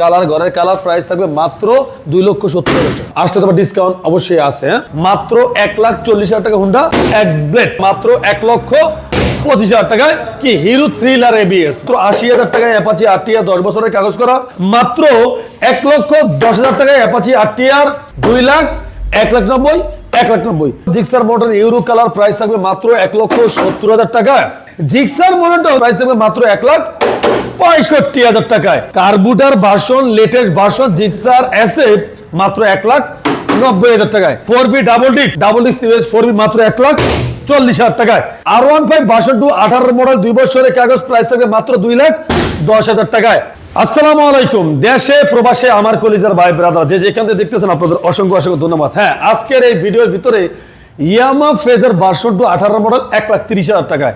Colour, ঘরের colour price থাকবে মাত্র দুই লক্ষ সত্তর হাজার টাকা। আসলে তোমার ডিসকাউন্ট অবশ্যই আছে হ্যাঁ? মাত্র এক লাখ চল্লিশ হাজার টাকা হুন্ডা এক্স ব্লেড মাত্র এক লক্ষ অ্যাপাচি দুই লাখ, এক লাখ নব্বই, এক লাখ নব্বই জিক্সার ইউরো কালার প্রাইস থাকবে মাত্র এক লক্ষ সত্তর হাজার টাকা জিক্সার মোটরটা প্রাইস থাকবে মাত্র এক লাখ পঁয়ষট্টি হাজার টাকায়। Carburettor version latest version Gixxer asset মাত্র এক লাখ নব্বই হাজার টাকায়। Four B double disc double disc four B মাত্র এক লাখ চল্লিশ হাজার টাকায়। R one five version two আঠারো মডেল, দুই বছরের কাগজ প্রাইস থাকবে মাত্র দুই লাখ দশ হাজার টাকায়। আসসালামু আলাইকুম। দেশে, প্রবাসে আমার কলিজার ভাই ব্রাদার যে যেখান থেকে দেখতেছেন আপনাদের অসংখ্য অসংখ্য ধন্যবাদ। হ্যাঁ আজকের এই ভিডিওর ভিতরে ইয়ামা ফেদার ভার্সন টু আঠারো মডেল এক লাখ তিরিশ হাজার টাকায়।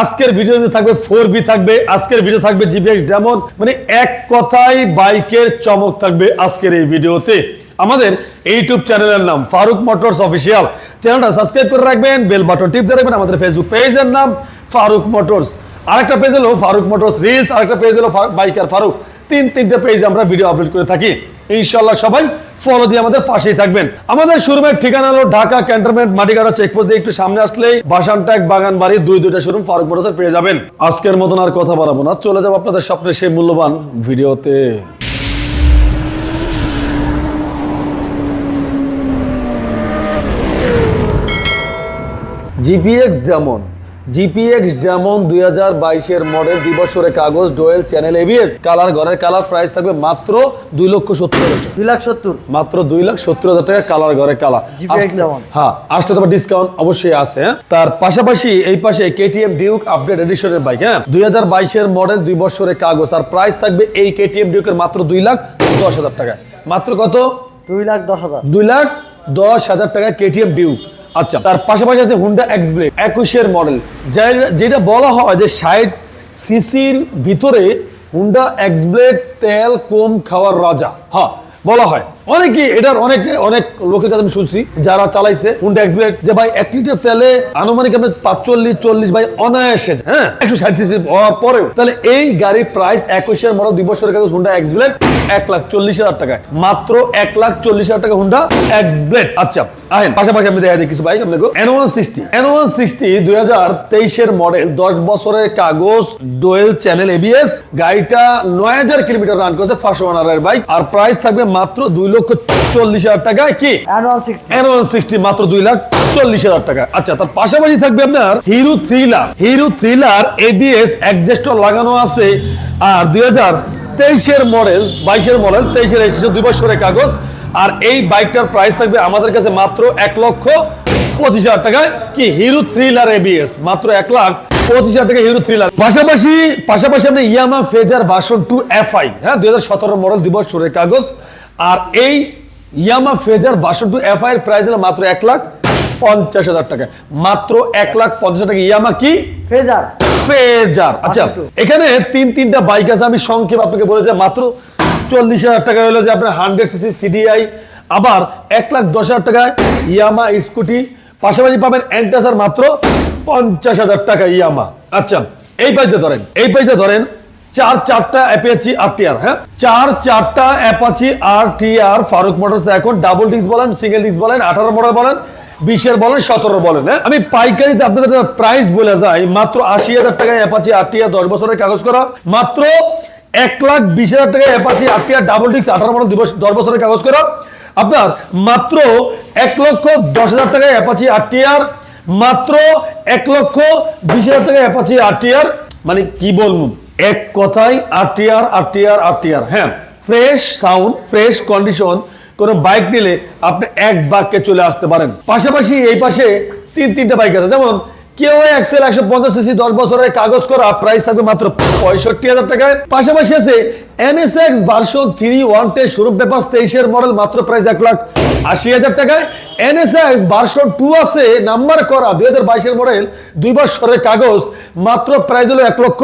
আজকের ভিডিওতে থাকবে ফোর বি থাকবে, আজকের ভিডিও থাকবে জিপিএক্স ডেমন মানে এক কথায় বাইকের চমক থাকবে আজকের এই ভিডিওতে আমাদের ইউটিউব চ্যানেলের নাম ফারুক মোটরস অফিসিয়াল চ্যানেলটা সাবস্ক্রাইব করে রাখবেন বেল বাটন টিপ রাখবেন, আমাদের ফেসবুক পেজের নাম ফারুক মোটরস আরেকটা পেজ হলো ফারুক মোটরস রিলস আরেকটা পেজ হলো বাইকার ফারুক তিন তিনটে পেজে আমরা ভিডিও আপলোড করে থাকি। ইনশাল্লাহ সবাই ফলো দিয়ে আমাদের পাশেই থাকবেন। আমাদের শোরুমের ঠিকানা হলো ঢাকা ক্যান্টনমেন্ট, মাটিগাড়া চেকপোস্ট দিয়ে একটু সামনে আসলেই বাসানটাক বাগান বাড়ি, দুই দুইটা শোরুম ফারুক মোটরসের পেয়ে যাবেন। আজকের মতন আর কথা বাড়াবো না। চলে যাব আপনাদের স্বপ্নের সেই মূল্যবান ভিডিওতে। জিপিএক্স ডেমন জিপিএক্স ডেমন দুই হাজার বাইশের মডেল দুই বছরের কাগজ ডোয়েল চ্যানেল এবিএস কালার ঘরের কালার প্রাইস থাকবে মাত্র দুই লক্ষ সত্তর হাজার দুই লাখ সত্তর। মাত্র দুই লাখ সত্তর হাজার টাকা কালার ঘরে কালা GPX আসলে- যেমন। হ্যাঁ আসলে তোমার ডিসকাউন্ট অবশ্যই আছে হ্যাঁ? তার পাশাপাশি এই পাশে কেটিএম ডিউক আপডেট এডিশনের বাইক হ্যাঁ? দুই হাজার বাইশের মডেল দুই বছরের কাগজ আর প্রাইস থাকবে এই কেটিএম ডিউকের মাত্র দুই লাখ দশ হাজার টাকা মাত্র কত? দুই লাখ দশ হাজার। দুই লাখ দশ হাজার টাকা কেটিএম ডিউক আচ্ছা তার পাশাপাশি আছে হুন্ডা এক্স ব্লেড একুশের মডেল যেটা বলা হয় যে ষাট সিসির ভিতরে হুন্ডা এক্স ব্লেড তেল কম খাওয়ার রাজা। হ্যাঁ বলা হয়। অনেকে এটার অনেক অনেক লোকের কাছে আমি শুনছি, যারা চালাইছে হুন্ডা এক্স ব্লেড যে ভাই এক লিটার তেলে আনুমানিক আপনার পাঁচচল্লিশ, চল্লিশ ভাই অনায়াসে হ্যাঁ একশো ষাট সিসি হওয়ার পরেও। তাহলে এই গাড়ির প্রাইস একুশের মডেল দুই বছরের কাগজ হুন্ডা এক্স ব্লেড এক লাখ চল্লিশ হাজার টাকায়। মাত্র এক লাখ চল্লিশ হাজার টাকা হুন্ডা এক্স ব্লেড আচ্ছা আহেন পাশাপাশি আমি দেখা দিই কিছু বাইক আপনাকে। N one sixty N one sixty দুই হাজার তেইশের মডেল দশ বছরের কাগজ ডোয়েল চ্যানেল এবিএস গাড়িটা নয় হাজার কিলোমিটার রান করেছে ওনারের বাইক আর প্রাইস থাকবে মাত্র দুই লক্ষ চল্লিশ হাজার টাকায় কি? এন ওয়ান সিক্সটি মাত্র দুই লাখ চল্লিশ হাজার টাকা। আচ্ছা তার পাশাপাশি থাকবে আপনার Hero thriller Hero thriller ABS adjuster লাগানো আছে আর দুই হাজার তেইশের মডেল বাইশের মডেল তেইশের দুই বছরের কাগজ আর এই বাইকটার প্রাইস থাকবে আমাদের কাছে মাত্র এক লক্ষ পঁচিশ হাজার টাকায়। কি হিরো থ্রিলার এবিএস মাত্র এক লাখ পঁচিশ হাজার টাকা হিরো থ্রিলার পাশাপাশি পাশাপাশি আপনি Yamaha Fazer version two FI হ্যাঁ দুই হাজার সতেরো মডেল দুই বছরের কাগজ। আর এই ইয়ামা ফেজার বাষট্টি টু এফআই এর প্রাইস হলো মাত্র এক লাখ পঞ্চাশ হাজার টাকা মাত্র এক লাখ পঞ্চাশ হাজার টাকা ইয়ামা কি? ফেজার ফেজার আচ্ছা এখানে তিন তিনটা বাইক আছে আমি সংক্ষেপ আপনাকে বলে যে মাত্র হাজার টাকা যে আপনার হান্ড্রেড সিসি সিডিআই আবার এক লাখ দশ হাজার টাকায় ইয়ামা স্কুটি, পাশাপাশি পাবেন এন্টাসার মাত্র পঞ্চাশ হাজার টাকা ইয়ামা। আচ্ছা এই পাইতে ধরেন, এই পাইতে ধরেন চার চারটা অ্যাপাচি হ্যাঁ? চার চারটা অ্যাপাচি ফারুক মোটরস এখন ডাবল ডিস্ক বলেন সিঙ্গেল ডিস্ক বলেন, আঠারো মডেল বলেন, বিশের বলেন, সতেরো বলেন হ্যাঁ? আমি পাইকারিতে আপনাদের প্রাইস বলে যাই, মাত্র আশি হাজার টাকায় অ্যাপাচি আরটিআর দশ বছরের কাগজ করা, মাত্র এক লাখ বিশ হাজার টাকা অ্যাপাচি আরটিআর ডাবল ডিস্ক আঠারো দুই বছর- দশ বছরের কাগজ করা। আপনার মাত্র এক লক্ষ দশ হাজার টাকা অ্যাপাচি আরটিআর মাত্র এক লক্ষ বিশ হাজার টাকা অ্যাপাচি আরটিআর মানে কি বলব? এক কথায় আরটিআর আরটিআর আরটিআর হ্যাঁ ফ্রেশ সাউন্ড ফ্রেশ কন্ডিশন কোন বাইক নিলে আপনি এক বাক্যে চলে আসতে পারেন। পাশাপাশি এই পাশে তিন, তিনটা বাইক আছে। যেমন কেউ এক্সেল একশো পঞ্চাশ সিসি দশ বছরের কাগজ করা প্রাইস থাকবে মাত্র পঁয়ষট্টি হাজার টাকায়। পাশাপাশি আছে এনএসএক্স ভার্সন থ্রি ওয়ান টে শোরুম পেপার তেইশের মডেল মাত্র প্রাইস এক লাখ আশি হাজার টাকায়। এনএসএক্স ভার্সন টু আছে নাম্বার করা, দুই হাজার বাইশের মডেল দুই বছরের কাগজ, মাত্র প্রাইস হলো এক লক্ষ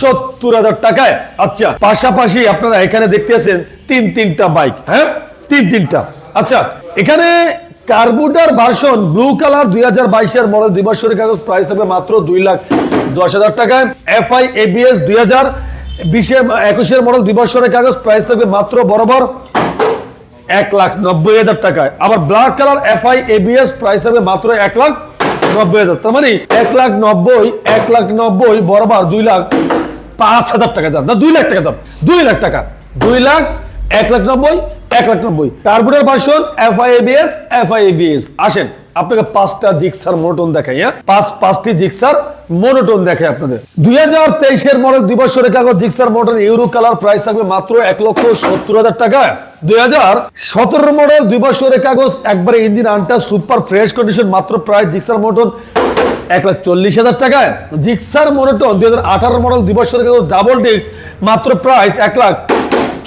সত্তর হাজার টাকায়। আচ্ছা পাশাপাশি আপনারা এখানে দেখতেছেন তিন তিনটা বাইক হ্যাঁ? তিন তিনটা। আচ্ছা এখানে কার্বুটার ভার্সন ব্লু কালার দুই হাজার বাইশের মডেল দুই বছরের কাগজ প্রাইস থাকবে মাত্র দুই লাখ দশ হাজার টাকায়। এফআই, এবিএস দুই হাজার, বিশে, একুশের মডেল দুই বছরের কাগজ প্রাইস থাকবে মাত্র বরাবর এক লাখ নব্বই হাজার টাকায়। আবার black colour F FI, ABS price থাকবে মাত্র এক লাখ নব্বই হাজার। তার মানে এক লাখ নব্বই, এক লাখ নব্বই বরাবর দুই লাখ পাঁচ হাজার টাকা যান। না, দুই লাখ টাকা যান। দুই লাখ টাকা। দুই লাখ, এক লাখ নব্বই এক লাখ নব্বই। Carburettor version FI ABS FI ABS আসেন, আপনাকে পাঁচটা জিক্সার মোনোটোন দেখাই হ্যাঁ? পাঁচ, পাঁচটি জিক্সার মোনোটোন দেখাই আপনাদের। দুই হাজার তেইশের মডেল দুই বছরের কাগজ Gixxer motor euro colour price থাকবে মাত্র এক লক্ষ সত্তর হাজার টাকা। দুই হাজার সতেরো মডেল দুই বছরের কাগজ একবারে ইঞ্জিন আনটা সুপার ফ্রেশ কন্ডিশন মাত্র প্রাইস জিক্সার মোটর এক লাখ চল্লিশ হাজার টাকায় জিক্সার মোনোটোন দুই হাজার আঠারো মডেল দুই বছরের কাগজ ডাবল ডিস্ক মাত্র প্রাইস এক লাখ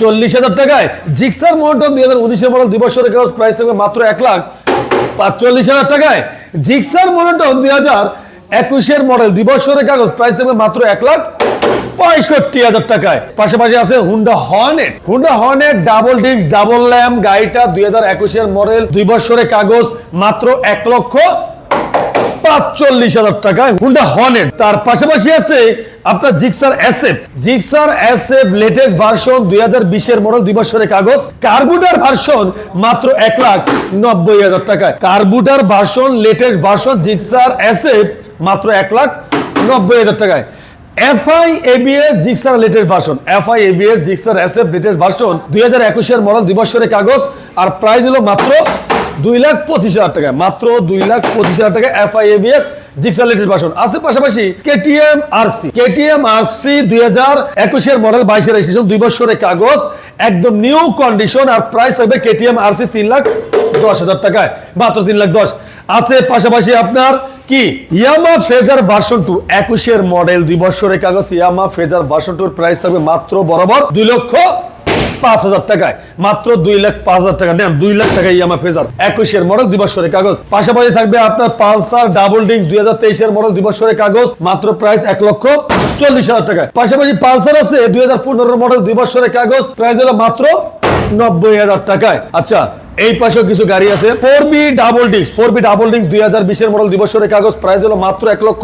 চল্লিশ হাজার টাকায় জিক্সার মোটর দুই হাজার উনিশের মডেল দুই বছরের কাগজ প্রাইস থাকবে মাত্র এক লাখ পাঁচচল্লিশ হাজার টাকায়। জিক্সার মোটর দুই হাজার একুশের মডেল দুই বছরের কাগজ প্রাইস থাকবে মাত্র এক লাখ পঁয়ষট্টি হাজার টাকায়। পাশাপাশি আছে Honda Hornet Honda Hornet double disc double lamp গাড়িটা দুই হাজার একুশের মডেল দুই বছরের কাগজ মাত্র এক লক্ষ পাঁচচল্লিশ হাজার টাকায় হুন্ডা তার পাশাপাশি আছে আপনার জিক্সার জিক্সার লেটেস্ট ভার্সন দুই হাজার বিশের মডেল দুই বছরের কাগজ। কার্বুটার ভার্সন মাত্র এক লাখ নব্বই হাজার টাকায়। Carburettor version latest version Gixxer মাত্র এক লাখ নব্বই হাজার টাকায়। FI ABS Gixxer latest version FI ABS Gixxer SF latest version দুই হাজার একুশের মডেল দুই বছরের কাগজ। আর প্রাইস হলো মাত্র দুই লাখ পঁচিশ হাজার টাকা, মাত্র দুই লাখ পঁচিশ হাজার টাকা FI ABS Gixxer latest version আছে পাশাপাশি কেটিএম আরসি কেটিএম আরসি দুই হাজার একুশের মডেল বাইশের রেজিস্ট্রেশন দুই বছরের কাগজ, একদম নিউ কন্ডিশন আর প্রাইস থাকবে কেটিএম আরসি তিন লাখ দশ হাজার টাকায়, মাত্র তিন লাখ দশ। আছে পাশাপাশি আপনার কি? ইয়ামা ফেজার ভার্সন টু একুশের মডেল দুই বছরের কাগজ ইয়ামা ফেজার ভার্সন টুর প্রাইস থাকবে মাত্র বরাবর দুই লক্ষ পাঁচ হাজার টাকায়। মাত্র দুই লাখ পাঁচ হাজার টাকা। নেন, দুই লাখ টাকা ইয়ামা ফেজার। একুশের মডেল দুই বছরের কাগজ। পাশাপাশি থাকবে আপনার পালসার ডাবল ডিস্ক দুই হাজার তেইশের মডেল দুই বছরের কাগজ। মাত্র প্রাইস এক লক্ষ চল্লিশ হাজার টাকায়। পাশাপাশি পালসার আছে, দুই হাজার পনেরো মডেল দুই বছরের কাগজ। প্রাইস হলো মাত্র নব্বই হাজার টাকায়। আচ্ছা এই পাশেও কিছু গাড়ি আছে। Four B double disc. Four B double disc দুই হাজার বিশের মডেল দুই বছরের কাগজ। প্রাইস হলো মাত্র এক লক্ষ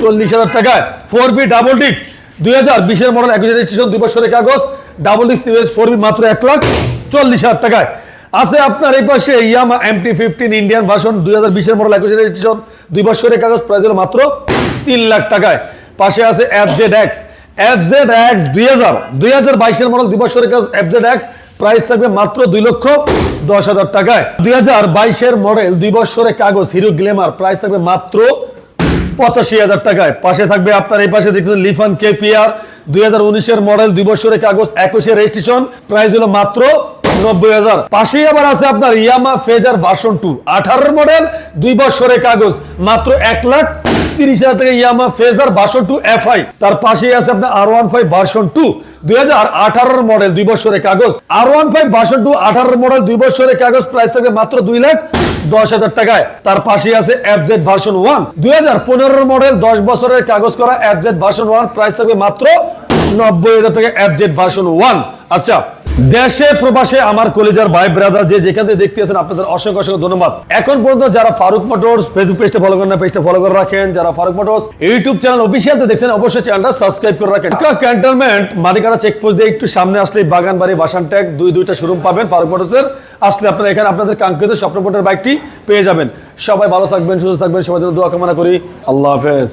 চল্লিশ হাজার টাকায়। ফোর বি ডাবল ডিস্ক দুই হাজার বিশের মডেল একুশ রেজিস্ট্রেশন দুই বছরের কাগজ। ডাবল ডিস্ক ফোর বি মাত্র এক লাখ চল্লিশ হাজার টাকায়। আছে আপনার এই পাশে Yamaha MT fifteen Indian version দুই হাজার বিশের মডেল একুশ রেজিস্ট্রেশন দুই বছরের কাগজ হলো মাত্র তিন লাখ টাকায়। পাশে আছে এফজেড এক্স এফজেড এক্স দুই হাজার দুই হাজার বাইশের মডেল দুই বছরের কাগজ এফজেড এক্স প্রাইস থাকবে মাত্র দুই লক্ষ দশ হাজার টাকায়। দুই হাজার বাইশের মডেল দুই বছরের কাগজ হিরো গ্লেমার প্রাইস থাকবে মাত্র পঁচাশি হাজার টাকায়। পাশে থাকবে আপনার এই পাশে দেখছেন লিফান কেপিআর দুই উনিশের মডেল দুই বছরের কাগজ একুশে রেজিস্ট্রেশন। প্রাইস হলো মাত্র নব্বই হাজার। পাশেই আবার আছে আপনার ইয়ামা ফেজার ভার্সন টু। আঠারোর মডেল, দুই বছরের কাগজ, মাত্র এক লাখ তিরিশ হাজার টাকা Yamaha Fazer version two FI তার পাশেই আছে আপনার R one five version two দুই হাজার আঠারোর মডেল দুই বছরের কাগজ। R one five version two আঠারোর মডেল দুই বছরের কাগজ। প্রাইস থাকবে মাত্র দুই লাখ দশ হাজার টাকায়। তার পাশে আছে এফজেড ভার্সন ওয়ান দুই হাজার পনেরোর মডেল দশ বছরের কাগজ করা এফজেড ভার্সন ওয়ান প্রাইস থাকবে মাত্র নব্বই হাজার টাকা এফজেড ভার্সন ওয়ান আচ্ছা দেশে, প্রবাসে আমার কলেজার ভাই ব্রাদার যে যেখান দেখতে আছেন, আপনাদের অসংখ্য অসংখ্য ধন্যবাদ। এখন পর্যন্ত যারা ফারুক মোটরস ফেসবুক পেজটা ফলো করেন পেজটা ফলো করে রাখেন। যারা ফারুক মোটরস ইউটিউব চ্যানেল অফিসিয়ালতে দেখছেন, অবশ্যই চ্যানেলটা সাবস্ক্রাইব করে রাখেন। ক্যান্টনমেন্ট মালিকানা চেকপোস্ট দিয়ে একটু সামনে আসলে বাগান বাড়ি বাসান ট্যাগ দুই দুইটা শোরুম পাবেন ফারুক মোটরসের। আসলে আপনারা এখানে আপনাদের কাঙ্ক্ষিত স্বপ্ন মোটর বাইকটি পেয়ে যাবেন। সবাই ভালো থাকবেন, সুস্থ থাকবেন, সবাই জন্য দোয়া কামনা করি। আল্লাহ হাফেজ।